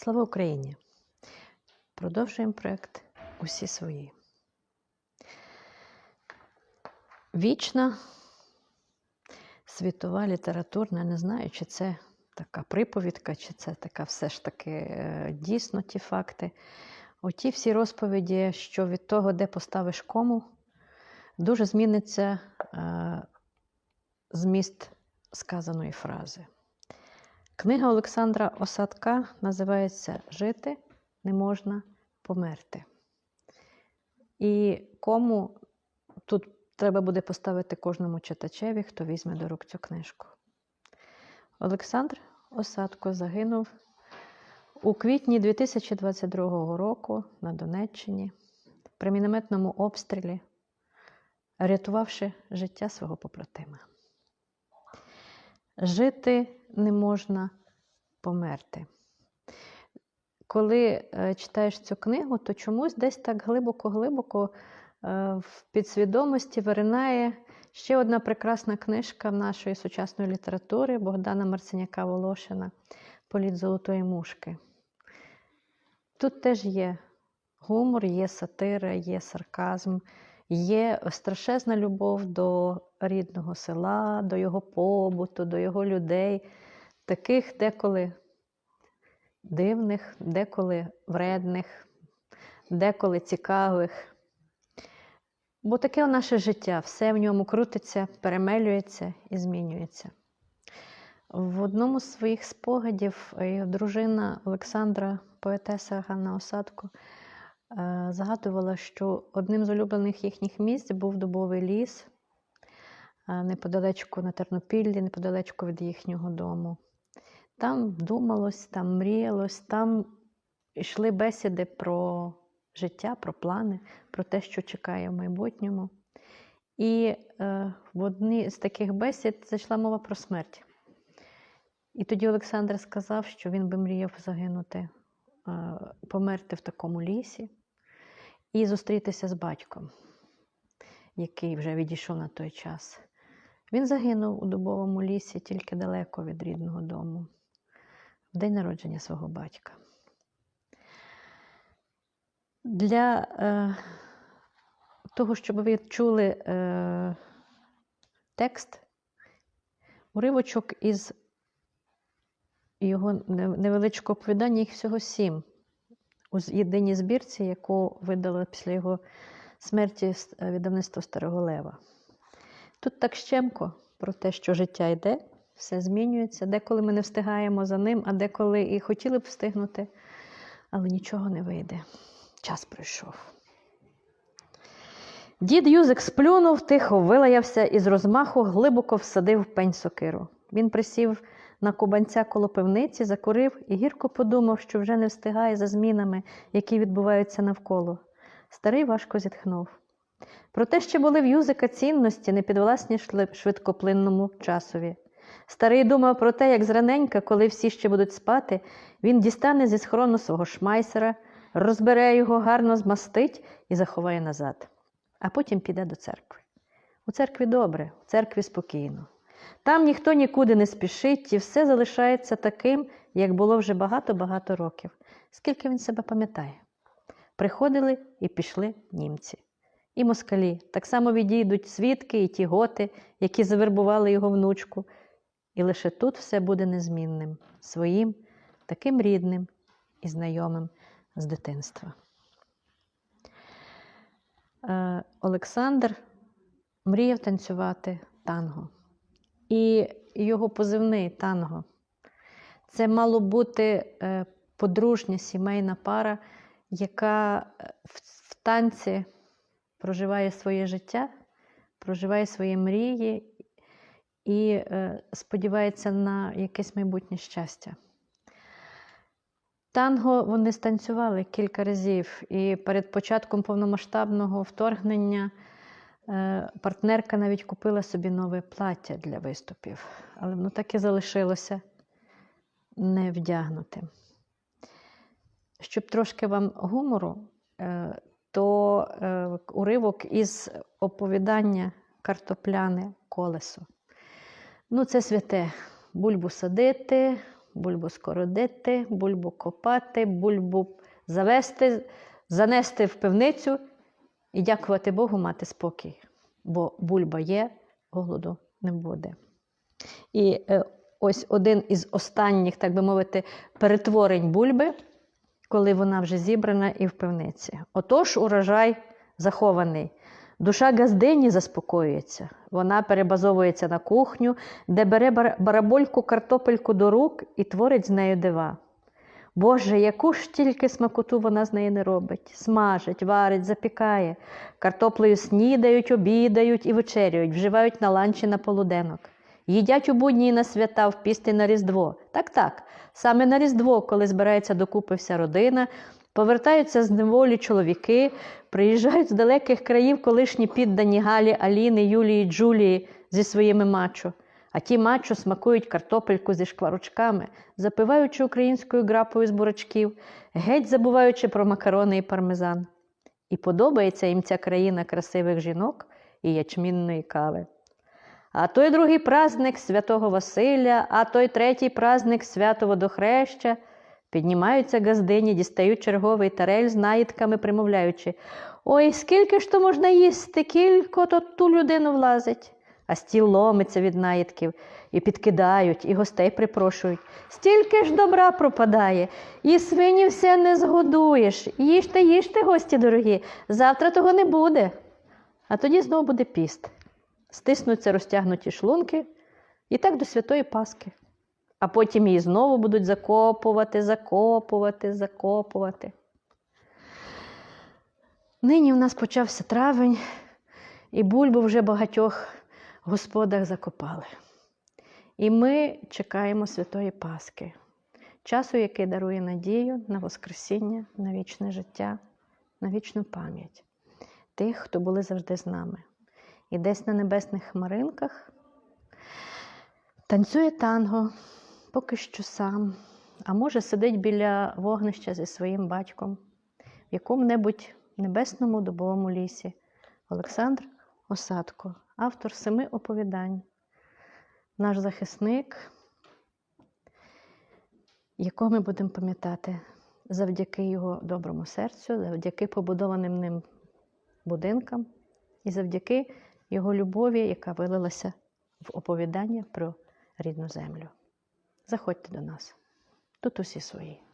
Слава Україні! Продовжуємо проєкт Усі свої. Вічна світова літературна, не знаю, чи це така приповідка, чи це така все ж таки е, дійсно ті факти. Оті всі розповіді, що від того, де поставиш кому, дуже зміниться е, зміст сказаної фрази. Книга Олександра Осадка називається Жити не можна померти. І кому тут треба буде поставити кожному читачеві, хто візьме до рук цю книжку. Олександр Осадко загинув у квітні 2022 року на Донеччині при мінометному обстрілі, рятувавши життя свого побратима. Жити не можна померти. Коли е, читаєш цю книгу, то чомусь десь так глибоко-глибоко е, в підсвідомості виринає ще одна прекрасна книжка нашої сучасної літератури Богдана Марциняка Волошина Політ золотої мушки. Тут теж є гумор, є сатира, є сарказм, є страшезна любов до рідного села, до його побуту, до його людей, таких деколи дивних, деколи вредних, деколи цікавих. Бо таке наше життя, все в ньому крутиться, перемелюється і змінюється. В одному з своїх спогадів дружина Олександра, поетеса Ганна Осадко, е, згадувала, що одним з улюблених їхніх місць був дубовий ліс е, неподалечку на Тернопіллі, неподалечку від їхнього дому. Там думалось, там мріялось, там йшли бесіди про життя, про плани, про те, що чекає в майбутньому. І е, в одній з таких бесід зайшла мова про смерть. І тоді Олександр сказав, що він би мріяв загинути, е, померти в такому лісі і зустрітися з батьком, який вже відійшов на той час. Він загинув у дубовому лісі тільки далеко від рідного дому, в день народження свого батька. Для е, того, щоб ви чули е, текст, уривочок із його невеличкого оповідання, їх всього сім у єдиній збірці, яку видали після його смерті видавництво Старого Лева. Тут так щемко про те, що життя йде, все змінюється. Деколи ми не встигаємо за ним, а деколи і хотіли б встигнути, але нічого не вийде. Час пройшов. Дід Юзик сплюнув, тихо вилаявся і з розмаху глибоко всадив пень сокиру. Він присів на кубанця коло пивниці, закурив і гірко подумав, що вже не встигає за змінами, які відбуваються навколо. Старий важко зітхнув. Проте ще були в Юзика цінності, не підвласні швидкоплинному часові. Старий думав про те, як зраненька, коли всі ще будуть спати, він дістане зі схорону свого шмайсера, розбере його, гарно змастить і заховає назад, а потім піде до церкви. У церкві добре, в церкві спокійно. Там ніхто нікуди не спішить, і все залишається таким, як було вже багато-багато років, скільки він себе пам'ятає. Приходили і пішли німці. І москалі так само відійдуть свідки і ті готи, які завербували його внучку. І лише тут все буде незмінним, своїм, таким рідним і знайомим з дитинства. Е, Олександр мріяв танцювати танго. І його позивний танго. Це мало бути е, подружня сімейна пара, яка е, в танці проживає своє життя, проживає свої мрії і е, сподівається на якесь майбутнє щастя. Танго вони станцювали кілька разів, і перед початком повномасштабного вторгнення партнерка навіть купила собі нове плаття для виступів, але воно так і залишилося невдягнутим. Щоб трошки вам гумору, то уривок із оповідання картопляне колесо. Ну, це святе. Бульбу садити, бульбу скородити, бульбу копати, бульбу завести, занести в пивницю і дякувати Богу мати спокій. Бо бульба є, голоду не буде. І е, ось один із останніх, так би мовити, перетворень бульби, коли вона вже зібрана і в пивниці. Отож, урожай захований. Душа газдині заспокоюється. Вона перебазовується на кухню, де бере бар- барабольку картопельку до рук і творить з нею дива. Боже, яку ж тільки смакоту вона з неї не робить. Смажить, варить, запікає. Картоплею снідають, обідають і вечеряють, вживають на ланчі на полуденок. Їдять у будні і на свята, в пісти на Різдво. Так, так, саме на Різдво, коли збирається докупи вся родина, повертаються з неволі чоловіки, приїжджають з далеких країв колишні піддані Галі, Аліни, Юлії, Джулії зі своїми мачо. А ті мачо смакують картопельку зі шкварочками, запиваючи українською грапою з бурачків, геть забуваючи про макарони і пармезан. І подобається їм ця країна красивих жінок і ячмінної кави. А той другий праздник святого Василя, а той третій праздник свято Водохреща. Піднімаються газдині, дістають черговий тарель з наїдками, примовляючи Ой, скільки ж то можна їсти, кілько то ту людину влазить. А стіл ломиться від наїдків, і підкидають, і гостей припрошують. Стільки ж добра пропадає, і свині все не згодуєш. Їжте, їжте, гості дорогі, завтра того не буде. А тоді знову буде піст. Стиснуться розтягнуті шлунки, і так до святої Пасхи. А потім її знову будуть закопувати, закопувати, закопувати. Нині в нас почався травень, і бульбу вже багатьох господах закопали. І ми чекаємо Святої Пасхи, часу, який дарує надію на Воскресіння, на вічне життя, на вічну пам'ять тих, хто були завжди з нами. І десь на небесних хмаринках танцює танго, поки що сам, а може сидить біля вогнища зі своїм батьком в якому-небудь небесному дубовому лісі. Олександр Осадко, автор семи оповідань, наш захисник, якого ми будемо пам'ятати завдяки його доброму серцю, завдяки побудованим ним будинкам і завдяки його любові, яка вилилася в оповідання про рідну землю. Заходьте до нас. Тут усі свої.